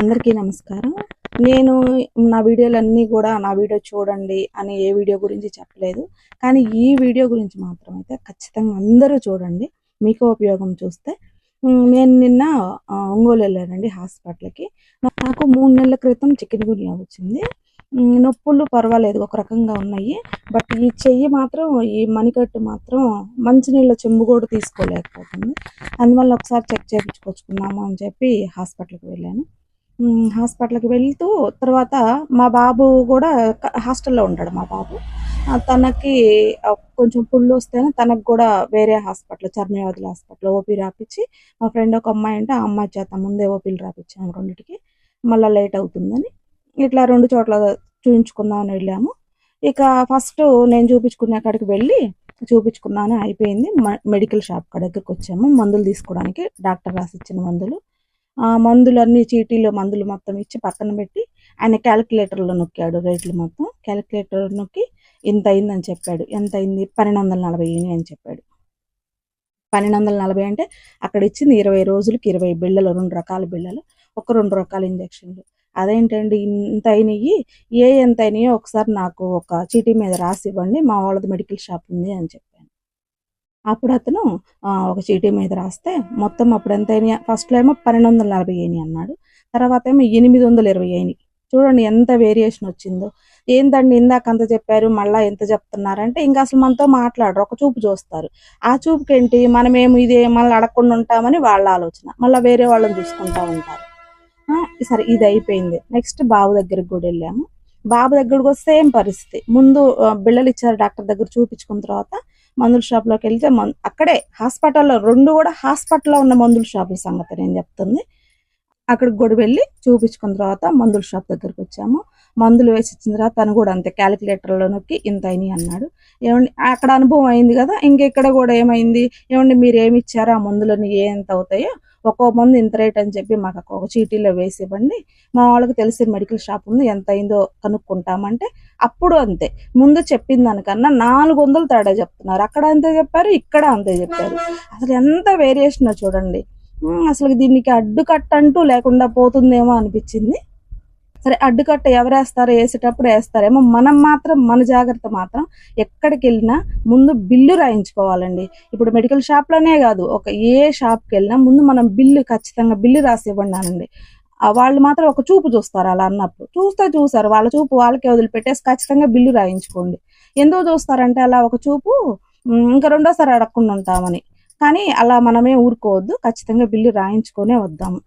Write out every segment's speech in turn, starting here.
అందరికీ నమస్కారం. నేను నా వీడియోలన్నీ కూడా నా వీడియో చూడండి అని ఏ వీడియో గురించి చెప్పలేదు. కానీ ఈ వీడియో గురించి మాత్రం అయితే ఖచ్చితంగా అందరూ చూడండి. మీకు ఉపయోగం చూస్తే. నేను నిన్న ఒంగోలు వెళ్ళానండి హాస్పిటల్కి. నాకు మూడు నెలల క్రితం చికెన్ గునియా వచ్చింది. నొప్పులు పర్వాలేదు ఒక రకంగా ఉన్నాయి. బట్ ఈ చెయ్యి మాత్రం ఈ మణికట్టు మాత్రం మంచినీళ్ళ చెంబు కూడా తీసుకోలేకపోతుంది. అందువల్ల ఒకసారి చెక్ చేయించుకొచ్చుకున్నాము అని చెప్పి హాస్పిటల్కి వెళ్ళాను. హాస్పిటల్కి వెళ్తూ తర్వాత మా బాబు కూడా హాస్టల్లో ఉంటాడు మా బాబు. తనకి కొంచెం పుళ్ళు వస్తేనే తనకు కూడా వేరే హాస్పిటల్ చర్మవ్యాధుల హాస్పిటల్ ఓపీ రాపిచ్చి మా ఫ్రెండ్ ఒక అమ్మాయి అంటే ఆ అమ్మాయి చేత ముందే ఓపీలు రాపించాము రెండింటికి. మళ్ళీ లేట్ అవుతుందని ఇట్లా రెండు చోట్ల చూపించుకుందామని వెళ్ళాము. ఇక ఫస్ట్ నేను చూపించుకునే అక్కడికి వెళ్ళి చూపించుకున్నాను అయిపోయింది. మెడికల్ షాప్ కాడ దగ్గరికి వచ్చాము మందులు తీసుకోవడానికి డాక్టర్ రాసి ఇచ్చిన మందులు. మందులు అన్ని చీటీలో మందులు మొత్తం ఇచ్చి పక్కన పెట్టి ఆయన క్యాలిక్యులేటర్లో నొక్కాడు రేట్లు మొత్తం. క్యాలిక్యులేటర్ నొక్కి ఇంత అయిందని చెప్పాడు. ఎంత అయింది? పన్నెండు వందల నలభై అని చెప్పాడు. పన్నెండు వందల నలభై అంటే అక్కడ ఇచ్చింది ఇరవై రోజులకి ఇరవై బిళ్ళలు రెండు రకాల బిళ్ళలు ఒక రెండు రకాల ఇంజక్షన్లు. అదేంటండి? ఇంత అయినాయి? ఏ ఎంత అయినాయో ఒకసారి నాకు ఒక చీటీ మీద రాసి ఇవ్వండి మా వాళ్ళది మెడికల్ షాప్ ఉంది అని చెప్పి అప్పుడు అతను ఒక చీటీ మీద రాస్తే మొత్తం అప్పుడు ఎంత అయినాయి ఫస్ట్లో ఏమో పన్నెండు వందల నలభై అయినాయి అన్నాడు. తర్వాత ఏమో ఎనిమిది వందల ఇరవై అయినాయి. చూడండి ఎంత వేరియేషన్ వచ్చిందో. ఏందండి ఇందాక అంత చెప్పారు మళ్ళీ ఎంత చెప్తున్నారంటే ఇంకా అసలు మనతో మాట్లాడరు ఒక చూపు చూస్తారు. ఆ చూపుకి ఏంటి మనమేమి ఇది మళ్ళీ అడగకుండా ఉంటామని వాళ్ళ ఆలోచన. మళ్ళీ వేరే వాళ్ళని చూసుకుంటా ఉంటారు. సరే ఇది అయిపోయింది. నెక్స్ట్ బాబు దగ్గరికి కూడా వెళ్ళాము. బాబు దగ్గరకు వస్తే సేమ్ పరిస్థితి. ముందు బిళ్ళలు ఇచ్చారు డాక్టర్ దగ్గర చూపించుకున్న తర్వాత మందుల షాప్లోకి వెళ్తే మన్- అక్కడే హాస్పిటల్లో రెండు కూడా హాస్పిటల్లో ఉన్న మందుల షాపుల సంగతి నేను చెప్తుంది. అక్కడికి కూడా వెళ్ళి చూపించుకున్న తర్వాత మందుల షాప్ దగ్గరికి వచ్చాము. మందులు వేసి ఇచ్చిన తర్వాత తను కూడా అంతే క్యాలిక్యులేటర్లో నొక్కి ఇంత అయినాయి అన్నాడు. ఏమండి అక్కడ అనుభవం అయింది కదా ఇంకెక్కడ కూడా ఏమైంది? ఏమండి మీరు ఏమి ఇచ్చారో? ఆ మందులని ఏ ఎంత అవుతాయో ఒక్కో మందు ఇంత రేట్ అని చెప్పి మాకు ఒక చీటీలో వేసి ఇవ్వండి. మా వాళ్ళకి తెలిసిన మెడికల్ షాప్ ఉంది ఎంత అయిందో కనుక్కుంటామంటే అప్పుడు అంతే. ముందు చెప్పిన దానికన్నా నాలుగు వందలు తేడా చెప్తున్నారు. అక్కడ అంతే చెప్పారు ఇక్కడ అంతే చెప్పారు. అసలు ఎంత వేరియేషన్ చూడండి. అసలు దీనికి అడ్డుకట్టంటూ లేకుండా పోతుందేమో అనిపించింది. సరే అడ్డుకట్ట ఎవరు వేసేటప్పుడు వేస్తారేమో. మనం మాత్రం మన జాగ్రత్త మాత్రం ఎక్కడికి వెళ్ళినా ముందు బిల్లు రాయించుకోవాలండి. ఇప్పుడు మెడికల్ షాప్లోనే కాదు ఒక ఏ షాప్కి వెళ్ళినా ముందు మనం బిల్లు ఖచ్చితంగా బిల్లు రాసి ఇవ్వండి వాళ్ళు మాత్రం ఒక చూపు చూస్తారు అలా అన్నప్పుడు. చూస్తే చూసారు వాళ్ళ చూపు వాళ్ళకే వదిలిపెట్టేసి ఖచ్చితంగా బిల్లు రాయించుకోండి. ఎందుకు చూస్తారంటే అలా ఒక చూపు ఇంకా రెండోసారి అడగకుండా ఉంటామని. కానీ అలా మనమే ఊరుకోవద్దు ఖచ్చితంగా బిల్లు రాయించుకొనే వద్దాము.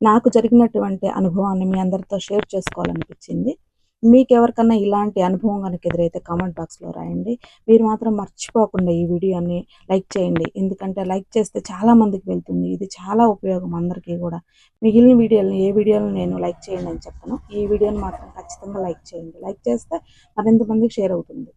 నాకు జరిగినటువంటి అనుభవాన్ని మీ అందరితో షేర్ చేసుకోవాలనిపించింది. మీకు ఎవరికన్నా ఇలాంటి అనుభవం కనుక ఎదురైతే కామెంట్ బాక్స్లో రాయండి. మీరు మాత్రం మర్చిపోకుండా ఈ వీడియోని లైక్ చేయండి. ఎందుకంటే లైక్ చేస్తే చాలా మందికి వెళ్తుంది. ఇది చాలా ఉపయోగం అందరికీ కూడా. మిగిలిన వీడియోలను ఏ వీడియోలను నేను లైక్ చేయండి అని చెప్పను ఈ వీడియోని మాత్రం ఖచ్చితంగా లైక్ చేయండి. లైక్ చేస్తే మరింతమందికి షేర్ అవుతుంది.